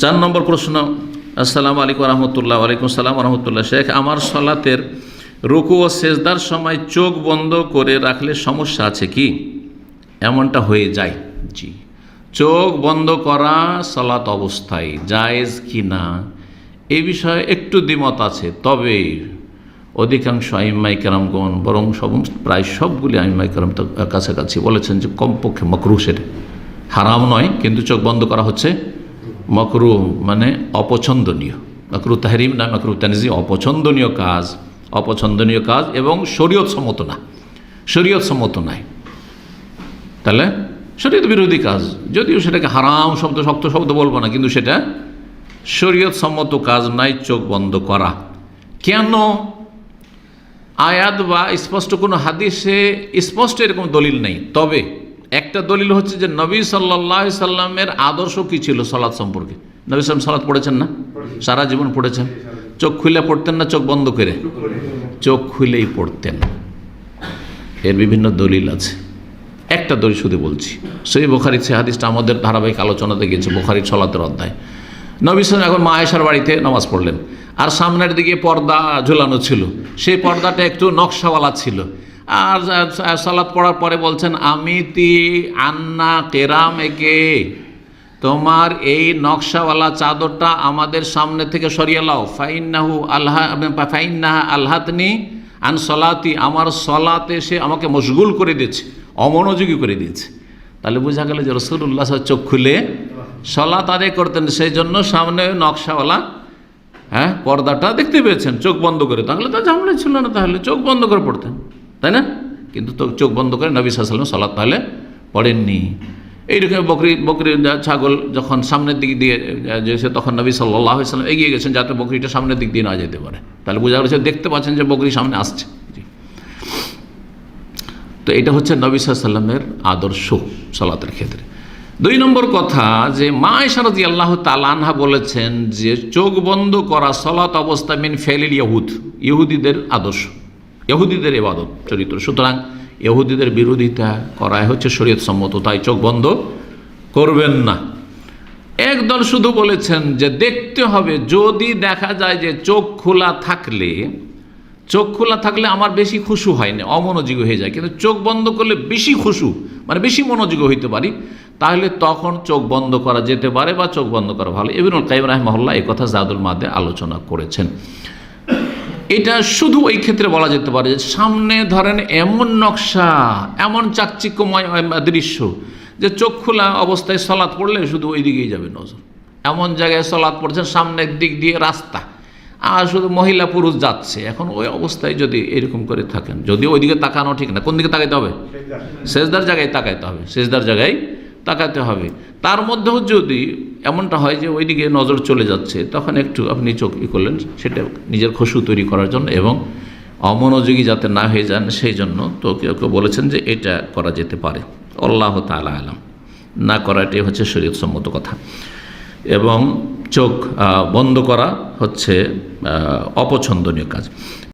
চার নম্বর প্রশ্ন, আসসালামু আলাইকুম রহমতুল্লাহ ওয়ালাইকুম সালাম রহমতুল্লাহ। শেখ, আমার সলাতের রুকু ও সেজদার সময় চোখ বন্ধ করে রাখলে সমস্যা আছে কি? এমনটা হয়ে যায়। জি। চোখ বন্ধ করা সলাত অবস্থায় জায়েজ কি না? এই বিষয়ে একটু দ্বিমত আছে, তবে অধিকাংশ আইম্মাই কেরামগণ, বরং সব, প্রায় সবগুলি আইম্মাই কেরাম কাছাকাছি বলেছেন যে কমপক্ষে মকরু হারাম নয়, কিন্তু চোখ বন্ধ করা হচ্ছে। মকরু মানে অপছন্দনীয়। মকরু তাহরিম না মকরু তানজি অপছন্দনীয় কাজ অপছন্দনীয় কাজ এবং শরীয়ত সম্মত না। শরীয়ত সম্মত নাই। তাহলে শরীয়ত বিরোধী কাজ। যদিও সেটাকে হারাম শব্দ, শক্ত শব্দ বলব না, কিন্তু সেটা শরীয়ত সম্মত কাজ নাই, চোখ বন্ধ করা। কেন? আয়াত বা স্পষ্ট কোনো হাদিসে স্পষ্ট এরকম দলিল নেই। তবে একটা দলিল হচ্ছে যে নবী সাল্লাহ সাল্লামের আদর্শ কী ছিল সলাদ সম্পর্কে? নবী সাল্লাম সালাদ পড়েছেন না? সারা জীবন পড়েছেন? চোখ খুলে পড়তেন না চোখ বন্ধ করে? চোখ খুলেই পড়তেন। এর বিভিন্ন দলিল আছে। একটা দলিল শুধু বলছি। সেই বোখারির সে হাদিসটা আমাদের ধারাবাহিক আলোচনাতে গিয়েছে বোখারির ছলাতের অধ্যায়। নবী সাল্লাম এখন মা আয়েশার বাড়িতে নামাজ পড়লেন। আর সামনের দিকে পর্দা ঝুলানো ছিল। সেই পর্দাটা একটু নকশাওয়ালা ছিল। আর সালাদ পড়ার পরে বলছেন, আমি তি আন্না কেরাম একে তোমার এই নকশাওয়ালা চাদরটা আমাদের সামনে থেকে সরিয়ে লাও ফাইন্নাহু আল্লাহ ফাইন্নাহা আল্লাহতনি আন সলাতি, আমার সলাতে সে আমাকে মশগুল করে দিয়েছে, অমনোযোগী করে দিয়েছে। তাহলে বোঝা গেল যে রসুল্লাহ চোখ খুলে সলাত আদায় করতেন সেই জন্য সামনে নকশাওয়ালা হ্যাঁ পর্দাটা দেখতে পেয়েছেন, চোখ বন্ধ করে। তাহলে তো ঝামেলা ছিল না, তাহলে চোখ বন্ধ করে পড়তেন। তাই না? কিন্তু তো চোখ বন্ধ করে নবী সাল্লাম সলাৎ তাহলে পড়েননি। এইরকম বকরি বকরি ছাগল যখন সামনের দিক দিয়ে যেছে তখন নবী সাল্লাহ সাল্লাম এগিয়ে গেছেন, যাতে বকরিটা সামনের দিক দিয়ে না যেতে পারে। তাহলে বোঝা গেছে দেখতে পাচ্ছেন যে বকরি সামনে আসছে। তো এটা হচ্ছে নবী সাল্লামের আদর্শ সলাতের ক্ষেত্রে। দুই নম্বর কথা যে মা ইশারদি আল্লাহ তালানহা বলেছেন যে চোখ বন্ধ করা সলাত অবস্থা মিন ফেলিল ইহুদ ইহুদিদের আদর্শ। ইহুদিদের এবাদত চরিত্র। সুতরাং ইহুদিদের বিরোধিতা করাই হচ্ছে শরীয়ত সম্মত, তাই চোখ বন্ধ করবেন না। একদল শুধু বলেছেন যে দেখতে হবে, যদি দেখা যায় যে চোখ খোলা থাকলে, চোখ খোলা থাকলে আমার বেশি খুশু হয় না, অমনোযোগী হয়ে যায়। কিন্তু চোখ বন্ধ করলে বেশি খুশু মানে বেশি মনোযোগী হইতে পারি, তাহলে তখন চোখ বন্ধ করা যেতে পারে বা চোখ বন্ধ করা ভালো। এবিনুল কাইম রাহমহল্লা এই কথা জাদুল মাদে আলোচনা করেছেন। এটা শুধু এই ক্ষেত্রে বলা যেতে পারে যে সামনে ধরেন এমন নকশা এমন চাকচিক্যময় দৃশ্য যে চোখ খোলা অবস্থায় সলাৎ পড়লে শুধু ওই দিকেই যাবে নজর। এমন জায়গায় সলাৎ পড়ছেন সামনের দিক দিয়ে রাস্তা। আর শুধু মহিলা পুরুষ যাচ্ছে। এখন ওই অবস্থায় যদি এরকম করে থাকেন যদি ওইদিকে তাকানো ঠিক না কোন দিকে তাকাইতে হবে? শেষদার জায়গায় তাকাইতে হবে। শেষদার জায়গায় তাকাতে হবে। তার মধ্যেও যদি এমনটা হয় যে ওইদিকে নজর চলে যাচ্ছে, তখন একটু আপনি চোখ ই করলেন, সেটা নিজের খুশু তৈরি করার জন্য এবং অমনোযোগী যাতে না হয়ে যান, সেই জন্য তো কেউ কেউ বলেছেন যে এটা করা যেতে পারে। আল্লাহ তালা আলাম। না করাটাই হচ্ছে শরীয়তসম্মত কথা। এবং চোখ বন্ধ করা হচ্ছে অপছন্দনীয় কাজ।